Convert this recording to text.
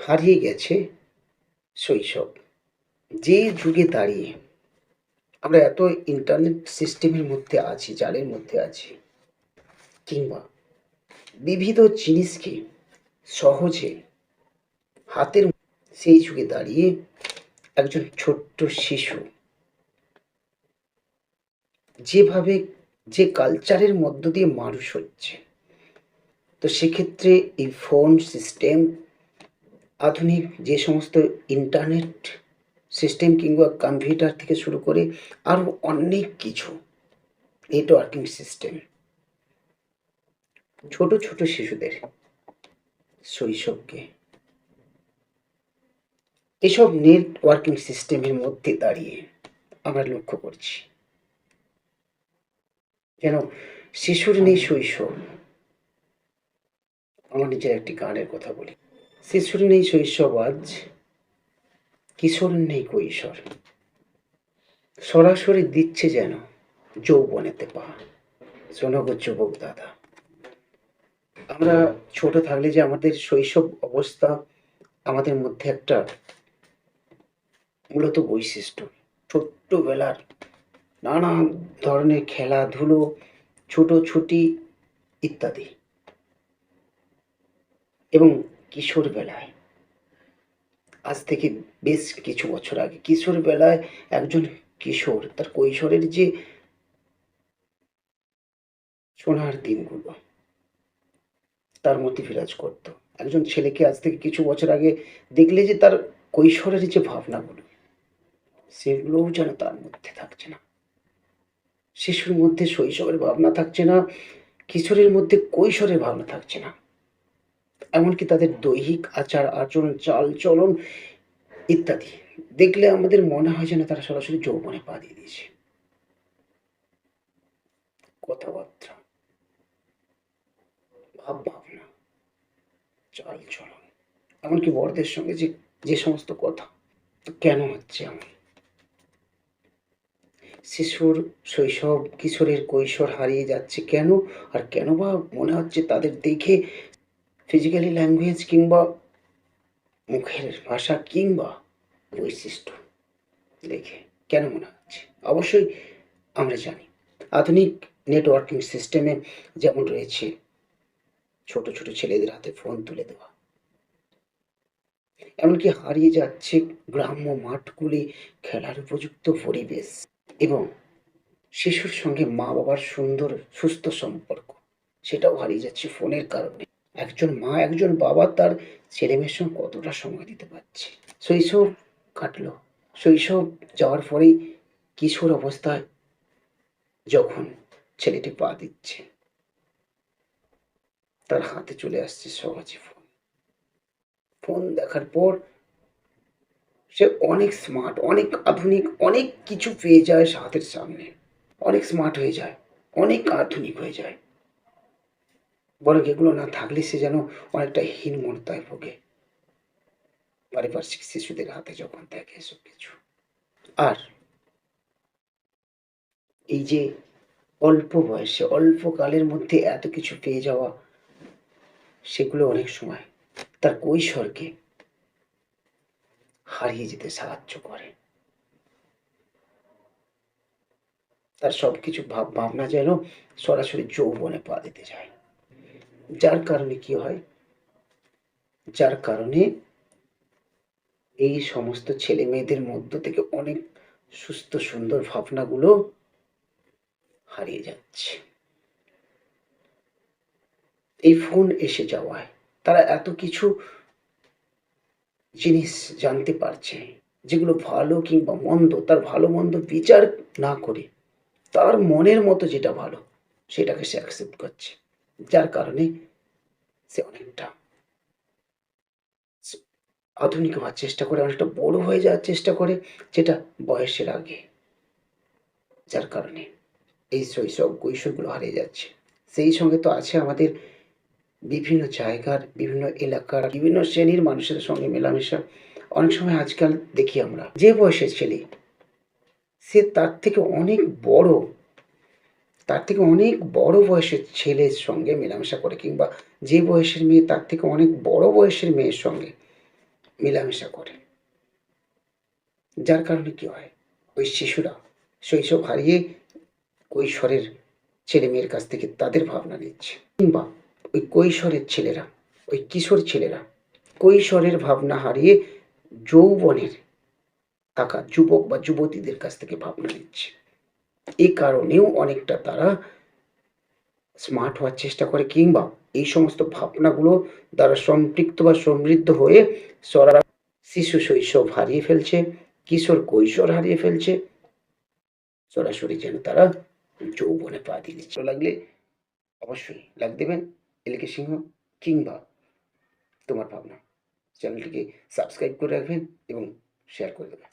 হারিয়ে গেছে শৈশব। যে যুগে দাঁড়িয়ে আমরা এত ইন্টারনেট সিস্টেমের মধ্যে আছি, জালের মধ্যে আছি, কিংবা বিবিধ জিনিসকে সহজে হাতের সেই যুগে দাঁড়িয়ে একজন ছোট্ট শিশু যেভাবে যে কালচারের মধ্য দিয়ে মানুষ হচ্ছে, তো সেক্ষেত্রে এই ফোন সিস্টেম আধুনিক যে সমস্ত ইন্টারনেট সিস্টেম কিংবা কম্পিউটার থেকে শুরু করে আরও অনেক কিছু নেটওয়ার্কিং সিস্টেম ছোট ছোট শিশুদের শৈশবকে। এসব নেটওয়ার্কিং সিস্টেমের মধ্যে দাঁড়িয়ে আমরা লক্ষ্য করছি। যেন শিশুর নেই শৈশব। আমার নিজের একটি গানের কথা বলি। শিশুর নেই শৈশব আজ কিশোর নেই কৈশোর। সরাসরি দিচ্ছে যেন যৌবনেতে পা। শোনো যুবক দাদা, আমরা ছোট থাকলে যে আমাদের শৈশব অবস্থা আমাদের মধ্যে একটা মূলত বৈশিষ্ট্য। ছোট্টবেলার নানা ধরনের খেলাধুলো ছুটোছুটি ইত্যাদি। এবং কিশোর বেলায় আজ থেকে বেশ কিছু বছর আগে কিশোর বেলায় একজন কিশোর তার কৈশোরের যে সোনার দিনগুলো, তার মধ্যে বিরাজ করতো। একজন ছেলেকে আজ থেকে কিছু বছর আগে দেখলে যে তার কৈশোরের যে ভাবনাগুলো, সেগুলোও যেন তার মধ্যে থাকছে না। শিশুর মধ্যে শৈশবের ভাবনা থাকছে না, কিশোরের মধ্যে কৈশোরের ভাবনা থাকছে না। এমনকি তাদের দৈহিক আচার আচরণ চাল চলন ইত্যাদি। দেখলে আমাদের মনে হয় যেন তারা সরাসরি যৌবনে পা দিয়ে দিয়েছে। কথাবার্তা ভাব ভাবনা চাল চলন এমনকি বড়দের সঙ্গে যে যে সমস্ত কথা, কেন হচ্ছে এমন? শিশুর শৈশব, কিশোরের কৈশোর হারিয়ে যাচ্ছে কেন? আর কেন বা মনে হচ্ছে তাদের দেখে ফিজিক্যালি ল্যাঙ্গুয়েজ কিংবা মুখের ভাষা কিংবা বৈশিষ্ট্য দেখে কেন মনে হচ্ছে? অবশ্যই আমরা জানি। আধুনিক নেটওয়ার্কিং সিস্টেমে যেমন রয়েছে, ছোট ছোট ছেলেদের হাতে ফোন তুলে দেওয়া। এমনকি হারিয়ে যাচ্ছে গ্রাম্য মাঠগুলি খেলার উপযুক্ত পরিবেশ এবং শিশুর সঙ্গে মা বাবার সুন্দর, সুস্থ সম্পর্ক। সেটাও হারিয়ে যাচ্ছে ফোনের কারণে। একজন মা, একজন বাবা তার ছেলে মেয়ের সঙ্গে কতটা সময় দিতে পারছে? শৈশব কাটলো। শৈশব যাওয়ার পরেই কিশোর অবস্থায় যখন ছেলেটি পা দিচ্ছে, তার হাতে চলে আসছে সহজে ফোন ফোন দেখার পর সে অনেক স্মার্ট অনেক আধুনিক, অনেক কিছু পেয়ে যায় হাতের সামনে। অনেক স্মার্ট হয়ে যায়, অনেক আধুনিক হয়ে যায়। বরং এগুলো না থাকলে সে যেন অনেকটা হীনমনতায় ভোগে। পারিপার্শ্বিক শিশুদের হাতে যখন দেখে এসব কিছু আর এই যে অল্প বয়সে, অল্প কালের মধ্যে এত কিছু পেয়ে যাওয়া, সেগুলো অনেক সময় তার কৈশোরকে হারিয়ে যেতে সাহায্য করে। তার সব কিছু ভাব ভাবনা যেন সরাসরি যৌবনে পা দিতে যায় যার কারণে কি হয়? যার কারণে এই সমস্ত ছেলে মেয়েদের মধ্য থেকে অনেক সুস্থ, সুন্দর ভাবনাগুলো হারিয়ে যাচ্ছে। এই ফোন এসে যাওয়ায় তারা এত কিছু জিনিস জানতে পারছে, যেগুলো ভালো কিংবা মন্দ, তার ভালো, মন্দ বিচার না করে তার মনের মতো যেটা ভালো, সেটাকে সে অ্যাকসেপ্ট করছে। যার কারণে সে অনেকটা আধুনিক হওয়ার চেষ্টা করে, অনেকটা বড় হয়ে যাওয়ার চেষ্টা করে, যেটা বয়সের আগে। যার কারণে এই শৈশব কৈশোরগুলো হারিয়ে যাচ্ছে। সেই সঙ্গে তো আছে আমাদের বিভিন্ন জায়গার, বিভিন্ন এলাকার, বিভিন্ন শ্রেণির মানুষের সঙ্গে মেলামেশা। অনেক সময় আজকাল দেখি আমরা, যে বয়সের ছেলে, সে তার থেকে অনেক বড় তার থেকে অনেক বড় বয়সের ছেলের সঙ্গে মেলামেশা করে কিংবা যে বয়সের মেয়ে তার থেকে অনেক বড় বয়সের মেয়ের সঙ্গে মেলামেশা করে। যার কারণে কি হয়? ওই শিশুরা শৈশব হারিয়ে কৈশোরের ছেলে মেয়ের কাছ থেকে তাদের ভাবনা নিচ্ছে। কিংবা ওই কৈশোরের ছেলেরা, ওই কিশোর ছেলেরা কৈশোরের ভাবনা হারিয়ে যৌবনের থাকা যুবক বা যুবতীদের কাছ থেকে ভাবনা নিচ্ছে। এই কারণেও অনেকটা তারা স্মার্ট হওয়ার চেষ্টা করে কিংবা এই সমস্ত ভাবনাগুলো দ্বারা সম্পৃক্ত বা সমৃদ্ধ হয়ে সরা শিশু শৈশব হারিয়ে ফেলছে, কিশোর কৈশোর হারিয়ে ফেলছে। সরাসরি যেন তারা যৌবনে পা দিয়ে দিচ্ছে। লাগলে অবশ্যই লাগ দেবেন, এলকে সিংহ কিংবা তোমার ভাবনা। চ্যানেলটিকে সাবস্ক্রাইব করে রাখবেন এবং শেয়ার করে দেবেন।